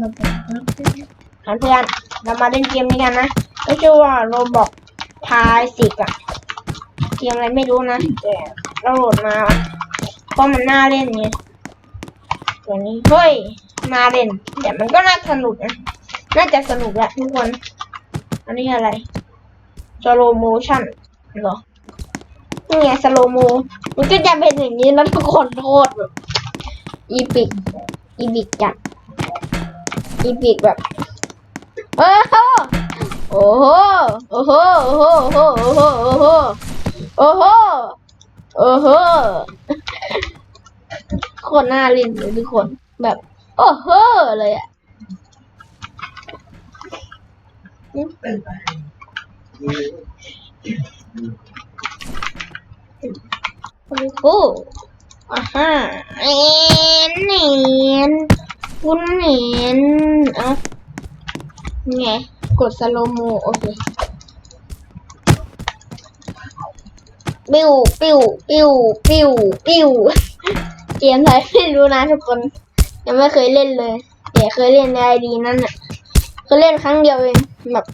เพื่อนเรามาเล่นเกมนี้กันนะไม่ชื่อว่าโรบอกพายสิกอะเกมอะไรไม่รู้นะแต่เราโหลดมาเพราะมันน่าเล่นไงตัวนี้เฮ้ยน่าเล่น แต่มันก็น่าสนุกนะน่าจะสนุกแหละทุกคน อันนี้อะไรสโลโมชั่นเหรอนี่ไงสโลโมมันก็จะเป็นอย่างนี้นะทุกคนโทษแบบอีพิกอีพิกจัด อีพิกแบบโอ้โหโอ้โหโอ้โหโอ้โหโอ้โหโอ้โหโอ้โหคนน่าเล่นเลยทุกคนแบบ โอ้โหเลยอะโอ้โหอ่าฮะเอ็นเอ็น คุณเนียนเอะไงกดสโลโมโอเคปิ้วปิ้วปิ้วปิ้วปิ้วเกมอะไรไม่รู้นะทุกคน ยังไม่เคยเล่นเลยแต่เคยเล่นในไอดีนั่นน่ะเคยเล่นครั้งเดียวเองแบบ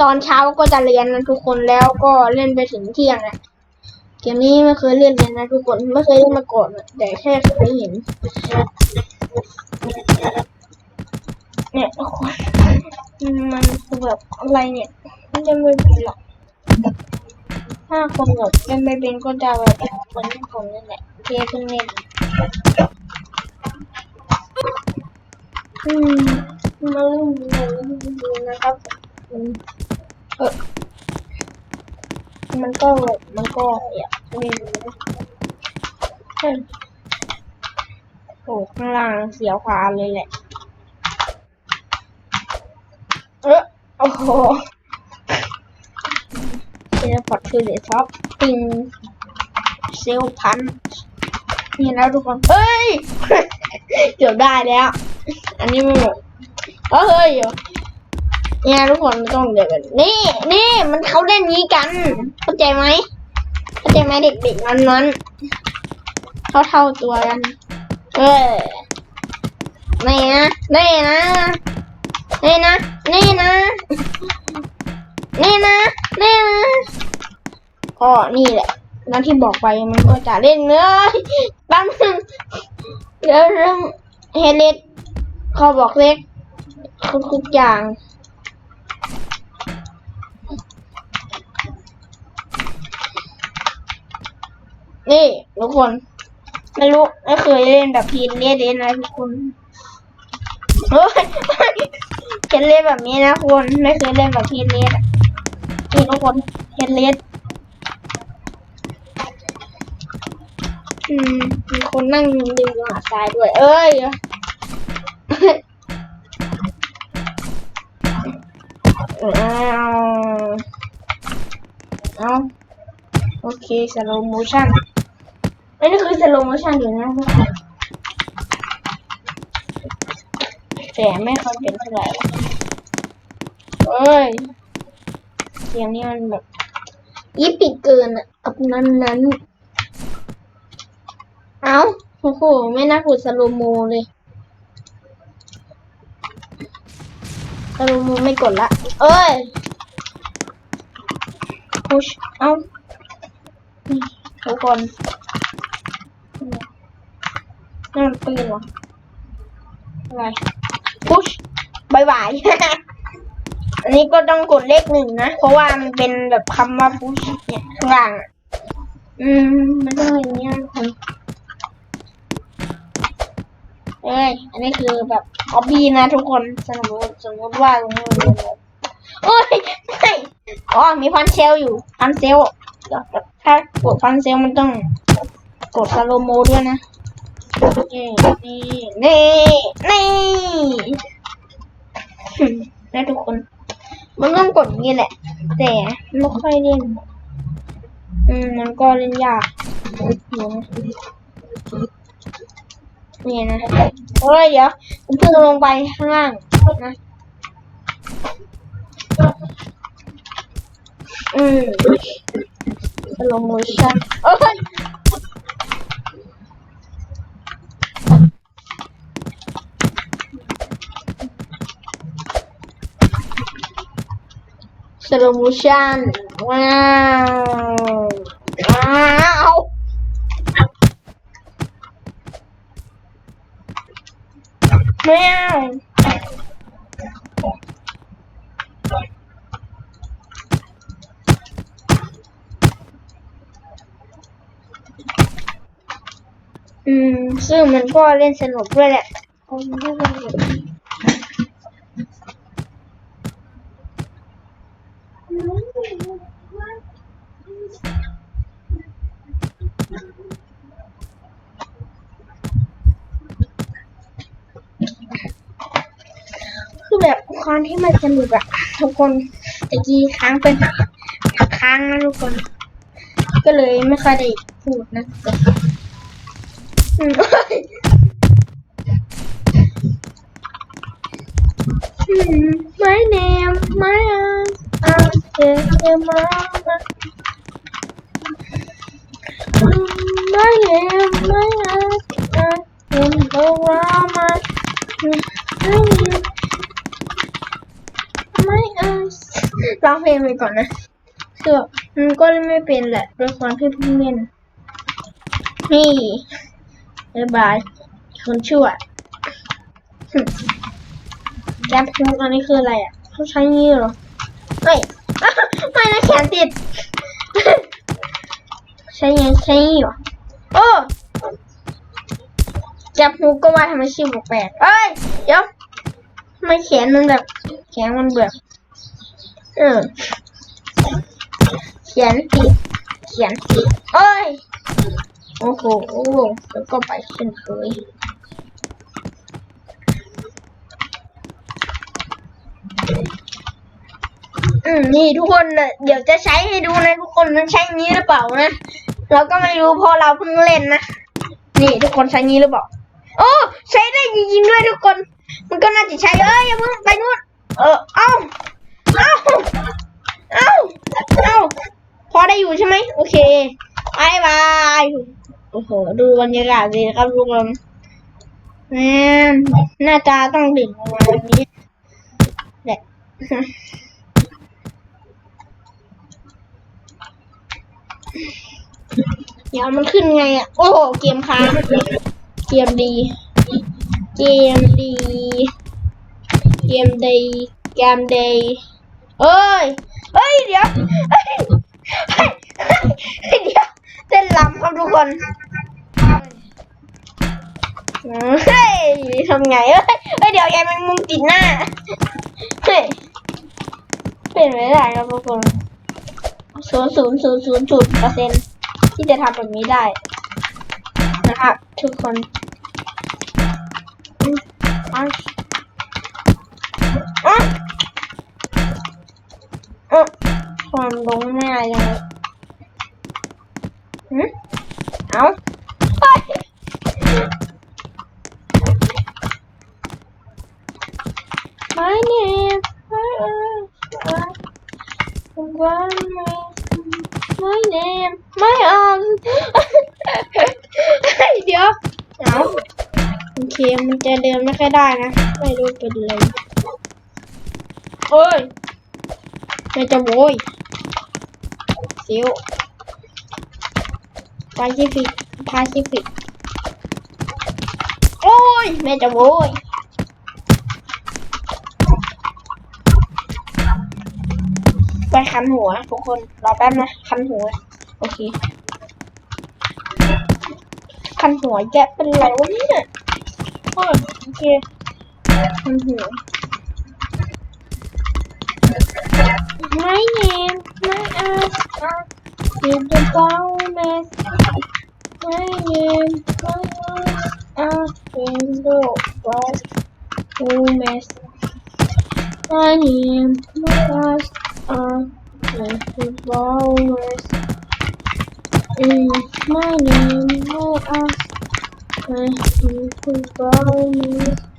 ตอนเช้าก็จะเรียนนะทุกคนแล้วก็เล่นไปถึงเที่ยงอะเกมนี้ไม่เคยเล่นเลยนะทุกคนไม่เคยเล่นมาก่อนอะแต่แค่เคยเห็น เนี่ยทุกคนมันคือแบบอะไรเนี่ยมันจะไม่เป็นหรอกถ้าคนแบบเล่นไม่เป็นก็จะแบบเหมือนผมนั่นแหละเพียเพิ่งเล่นอืมมาเล่นดูนะครับอืมเออมันก็แบบมันก็อยากเล่นนะ โอ้ข้างล่างเสียวขาเลยแหละ เออโอ้โหเทเลพอร์ตคือเดท็อปปิงเซลพันนี่แล้วทุกคน เฮ้ย เกือบได้แล้ว อันนี้ไม่หมดเออเฮ้ยเดี๋ยวเนี่ยทุกคนต้องเดี๋ยวกัน นี่นี่มันเขาเล่นนี้กัน เข้าใจไหมเข้าใจไหมเด็กๆนั้นนั้นเท่าเท่าๆตัวกัน เออนี่นะ นี่นะ นี่นะ นี่นะ นี่นะ นี่นะก็นี่แหละนั่นที่บอกไปมันก็จะเล่นเนื้อแป๊บนึงเดี๋ยวเรื่องเฮเลตเขาบอกเล็กทุกทุกอย่างนี่ทุกคน ไม่รู้ไม่เคยเล่นแบบพีนเล่นเล่นนะทุกคนเฮ้ยเฮดเลสแบบนี้นะคุณไม่เคยเล่นแบบเฮดเลสอะนี่ทุกคนเฮดเลสอืมมีคนนั่งดึงหาดทรายด้วย เอ้ยเอาเอาโอเคสโลโมชั่น สโลโมชั่นอยู่นะทุกคนแต่ไม่ค่อยเป็นเท่าไหร่เอ้ยเสียงนี้มันแบบยิปิเกินอะกับนั้นนั้น เอ้าโอ้โหไม่น่าพูดสโลโมเลยสโลโมไม่กดละ เอ้ยพุชเอ้านี่ทุกคน นั่นมันปืนเหรออะไรพุชบายบาย อันนี้ก็ต้องกดเลขหนึ่งนะ เพราะว่ามันเป็นแบบคำว่าพุชเนี่ยข้างล่างอืม มันต้องอย่างเงี้ยคนเอ้ย อันนี้คือแบบออบบี้นะทุกคน สมมติสมมติว่าตรงนี้มันเป็นแบบเอ้ยไม่อ๋อ มีพันเซลอยู่พันเซลถ้ากดพันเซลมันต้องกดสโลโมด้วยนะ นี่นี่นี่นี่นะทุกคน มันต้องกดอย่างนี้แหละ แต่ไม่ค่อยเล่น อืมมันก็เล่นยากนี่นะเฮ้ยเดี๋ยวผมพุ่งลงไปข้างล่างนะอืมสโลโมชั่นเอ้ย สโลโมชั่นว้าวว้าวไม่เอาอืมซึ่งมันก็เล่นสนุกด้วยแหละผมไม่สนุก คือแบบควา ไม่สนุกอะทุกคนตะกี้ค้างเป็นค้างนะทุกคน ก็เลยไม่ค่อยได้พูดนะไม่เนมไม่อาเจอมาไม่เนมไม่อาเจอมาไม่เออ ร้องเพลงไปก่อนนะคือมันก็ไม่เป็นแหละด้วยความที่เพิ่งเล่นนี่บ๊ายบายคนชั่วแกมพูอันนี้คืออะไรอะเขาใช้งี้เหรอเฮ้ยไม่นะแขนติด ใช้ยังใช้งี้เหรอโอ้แกมพูก็ว่าทำไมชื่อแปลกเอ้ยเดี๋ยวไม่แขนมันแบบ แขนมันแบบ เออเขียนติดเขียนติดเอ้ย โอ้โห แล้วก็ไปเช่นเคยอืมนี่ทุกคนนะเดี๋ยวจะใช้ให้ดูนะทุกคนมันใช้งี้หรือเปล่านะเราก็ไม่รู้พราะเราเพิ่งเล่นนะนี่ทุกคนใช้งี้หรือเปล่าโอ้ใช้ได้จริงๆด้วยทุกคน มันก็น่าจะใช้เอ้ยอย่าเพิ่งไปนู่นเออเอาเอ้า ใช่ไหมโอเคบายบายโอ้โห ดูบรรยากาศดีครับทุกคนแม่นหน้าตาต้องดิ่งประมาณแบบนี้แหละเดี๋ยวมันขึ้นไงอะ โอ้โห เกมค้างเกมดี เกมดี เกมดี เกมดีเอ้ย เอ้ย เดี๋ยว เอ้เฮ้เฮ้เดี๋ยวเต้นลำครับทุกคนเฮ้ยทำไงเอ้ยเฮ้ยเดี๋ยวยายแมงมุมติดหน้าเฮ้ยเป็นไม่ได้ครับทุกคนศูนย์ศูนย์ศูนย์ศูนย์จุดเปอร์เซ็นที่จะทำแบบนี้ได้นะครับทุกคน ความลงไม่เลยหืมเอาเฮ้ย My name, my uh, one my name, my arm เดี๋ยวเอาโอเคมันจะเดินไม่ค่อยได้นะ ไม่รู้เป็นอะไรโอ้ยไม่จะโวยเสียวพาซิฟิกพาซิฟิกโอ้ย แม่จะโวยไปคันหัวทุกคน รอแป๊บนะ คันหัว โอเค คันหัวแกะเป็นไรวะเนี่ยโอ้ยโอเค คันหัว My name, my ass, Keep the promise. Playing promise asking the God promise. Playing promise asking flowers. In my name, I ask, I need to promise.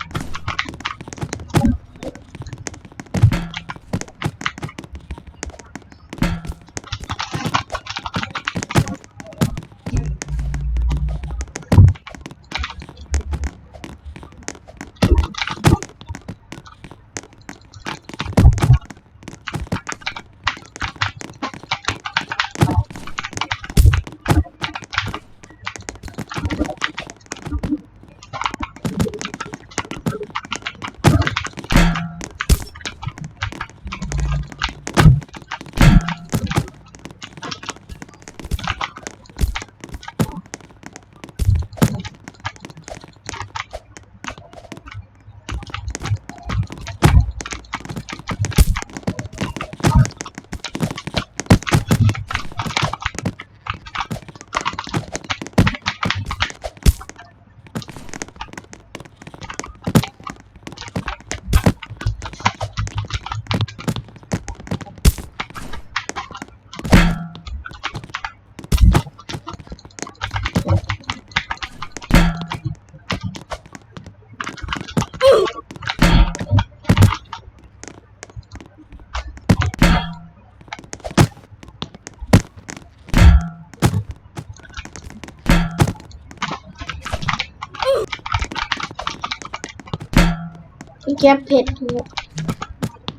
ก็บเผ็ดถูก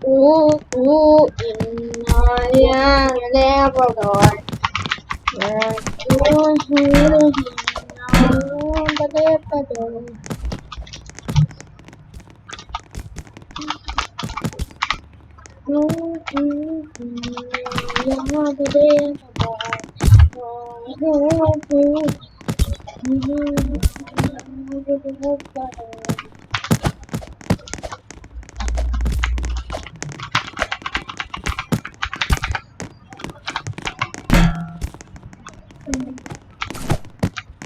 อู้อู้อินนอยยังแล้วกก่อนอู้หูหินน้องประเดประโดนอู้หูหินยังประเดประโดนอู้หูหินยังประเดประโดน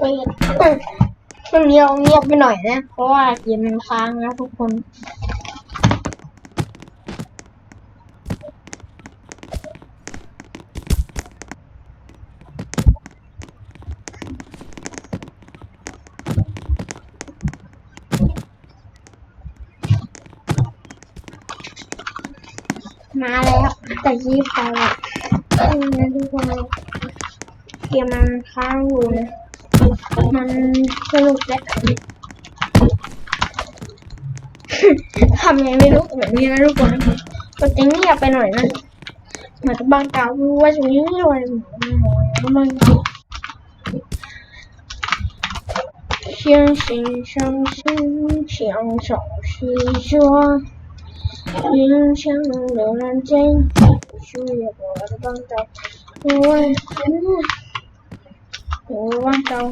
เอ้ยช่วง นี้เราเงียบไปหน่อยนะ เพราะว่าเกมมันค้างนะทุกคน มาแล้วแต่ยี่ไปอะอืมนะทุกคนเกมมันค้างอยู่นะ มันสนุกแหละ ทำไงไม่รู้แบบนี้นะทุกคนมันจะเงียบไปหน่อยนะเหมือนบางกล่าวว่าจะเงียบไปมัน相信相信相守是说云想流浪间树叶过的棒刀我我望到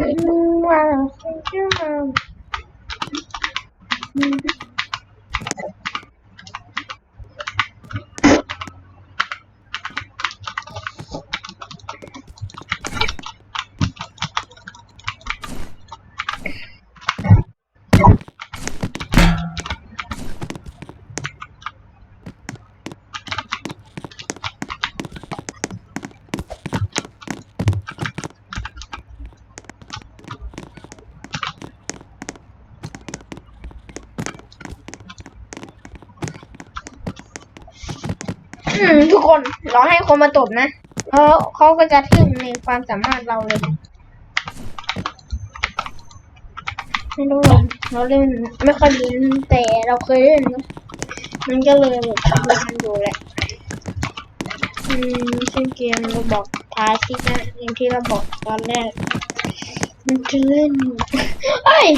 Mm, wow. thank you. ทุกคนเราให้คนมาตบนะแล้วเขาก็จะทึ่งในความสามารถเราเลยไม่รู้เราเล่นไม่ค่อยดีแต่เราเคยเล่นมันก็เลยแบบมันอยู่แหละอืมซึ่งเกมเราบอกพาซิกนะอย่างที่เราบอกตอนแรก มันจะเล่นเอ้ย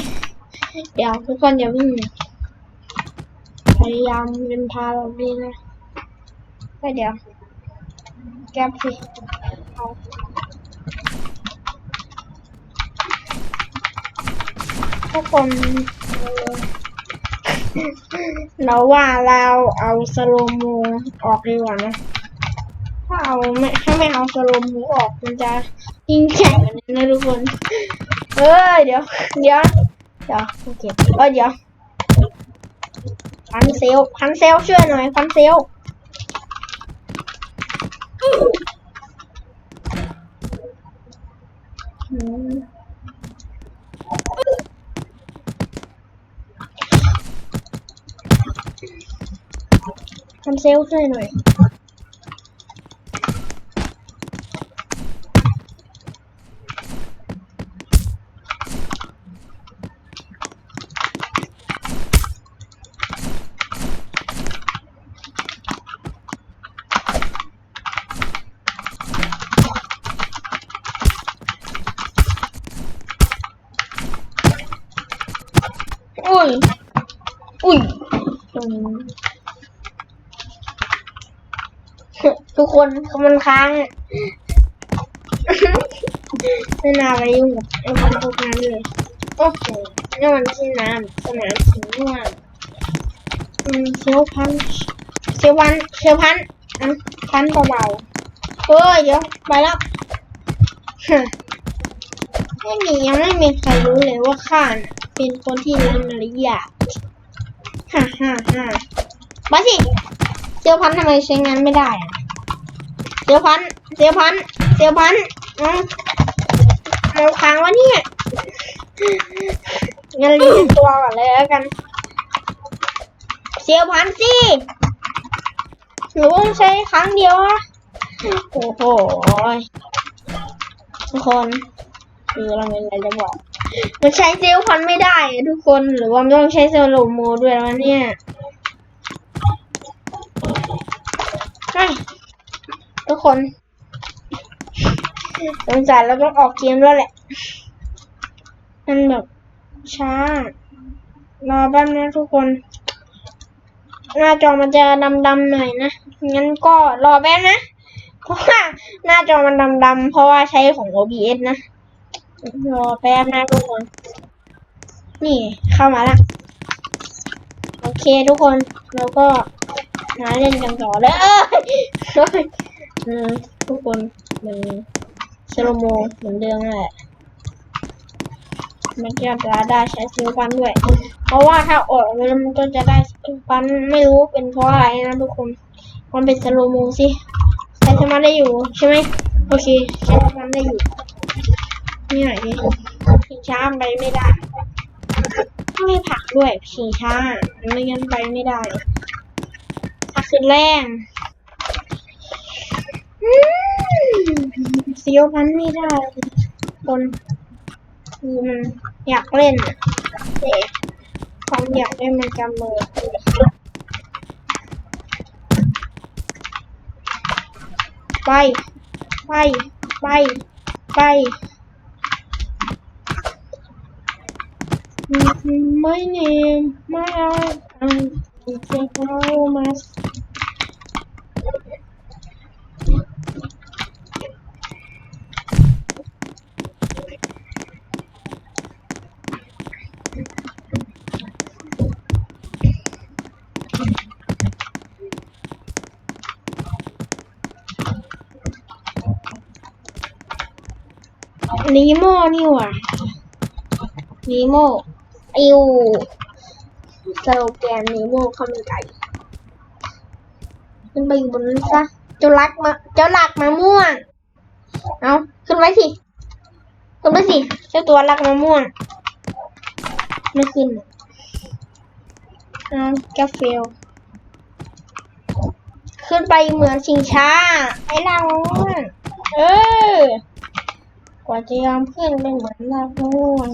เดี๋ยวทุกคนอย่าเพิ่งพยายามเป็นพาเราดีนะ ไปเดี๋ยว แก๊บสิเอาทุกคนเราว่าเราเอาสโลโมออกดีกว่านะถ้าเอาไม่ถ้าไม่เอาสโลโมออกมันจะยิงแข็งกว่านี้นะทุกคนเอ้ยเดี๋ยวเดี๋ยวเดี๋ยวโอเคเอ้ยเดี๋ยวพันเซลพันเซลช่วยหน่อยพันเซล อืมทำ เซลล์ช่วยหน่อย คนมันค้างไม่น่าไปยุ่งกับไอ้พวกพวกนั้นเลยโอ้โหนี่มันที่น้ำสนามสีม่วงอืมเซลพันธุ์เซลพันธุ์เซลพันอะพันเบาๆเฮ้ยเดี๋ยวไปแล้วไม่มียังไม่มีใครรู้เลยว่าข้าเป็นคนที่มีมารยาทฮ่าฮ่าฮ่ามาสิเซลพันทำไมใช้งานไม่ได้อะ เซลพันธุ์เซลพันธุ์เซลพันธุ์อืมเอาค้างวะเนี่ยงั้นรีบตัวก่อนเลยแล้วกันเซลพันสิหรือว่าใช้ครั้งเดียวอะโอ้โหทุกคนคือเรามีอะไรจะบอก มันใช้เซลล์พันไม่ได้ทุกคนหรือว่าต้องใช้เซลล์โลโมด้วยวะเนี่ยเฮ้ย ทุกคนสงสัยเราต้องออกเกมแล้วแหละ มันแบบช้า รอแป๊บนะทุกคน หน้าจอมันจะดำๆหน่อยนะ งั้นก็รอแป๊บนะ เพราะว่าหน้าจอมันดำๆเพราะว่าใช้ของ OBS นะ รอแป๊บนะทุกคน นี่เข้ามาละ โอเคทุกคนเราก็มาเล่นกันต่อเลย เอ้ยอืมทุกคนเหมันสโลโมเหมือนเดิมแหละมันจะได้ใช้ซิลฟันด้วย เพราะว่าถ้าออกแล้วมันก็จะได้ซิลฟันไม่รู้เป็นเพราะอะไรนะทุกคนมันเป็นสโลโมสิใช้สมาได้อยู่ใช่ไหมโอเคใช้สมาได้อยู่นี่ไหนดิชิงช้าไปไม่ได้ต้องให้ผักด้วยชิงช้าไม่งั้นไปไม่ได้ผักคือแรง เซียวพันไม่ได้คนคือมันอยากเล่นอะแต่ความอยากเล่นมันจำเลยไป ไป ไป ไป My name, my art, and it's a promise. นี นีโมนี่ว่านีโมอิวสโลแกนนีโมเข้าวมันไก่ขึ้นไปอยู่บนนั้นซะเจ้ารักมาเจ้าหลักมะม่วงเอาขึ้นไว้สิขึ้นไปสิเจ้าตัวรักมะม่วงไม่ขึ้นเอาแกเฟลขึ้นไปเหมือนชิงช้าไอ้เราเออ กว่าจะยอมเพื่อนไป็เหมือนลากง่วง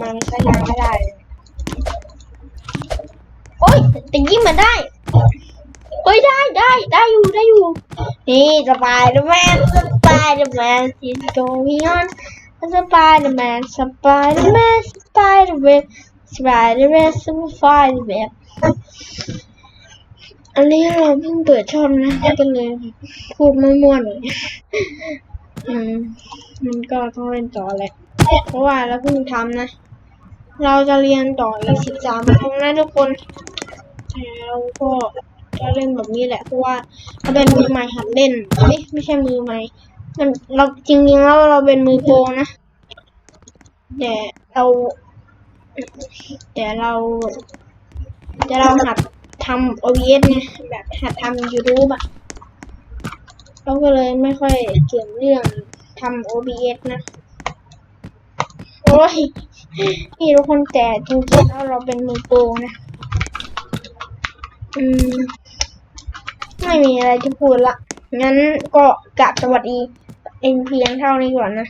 มันก็ยังไม่ได้ โอ้ยแต่ยิ้มมัได้ โอ้ยได้ได้ได้อยู่ได้อยู่ นี่สบายดอร์แมนสบายดอร์แมน is going on Spider-Man Spider-Man Spider-Man Spider-Man Spider-Man อันนี้เราเพิ่งเปิดช่องนะก็เลยพูดมั่วๆหน่อยอืมมันก็ต้องเล่นต่อแหละเพราะว่าเราเพิ่งทำนะ เราจะเรียนต่ออีกสิบสามครั้งนะทุกคนแล้วก็จะเล่นแบบนี้แหละเพราะว่าเราเป็นมือใหม่หัดเล่นเอ๊ะไม่ใช่มือใหม่มันเราจริงๆแล้วเราเป็นมือโปรนะแต่เราแต่เราแต่เราหัด ทำ OBS ไงแบบหัดทำ YouTube อะเราก็เลยไม่ค่อยเกี่ยงเรื่องทำ OBS นะ โอ้ยนี่ทุกคนแต่จริงๆแล้วเราเป็นมือโปรนะ อืม ไม่มีอะไรจะพูดละ งั้นก็กลับสวัสดี เอ็นเพียงเท่านี้ก่อนนะ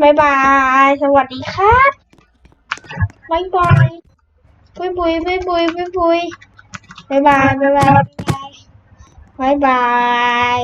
บายบาย สวัสดีครับบายบายบุยบุยบุย บุยบุยบุยบาย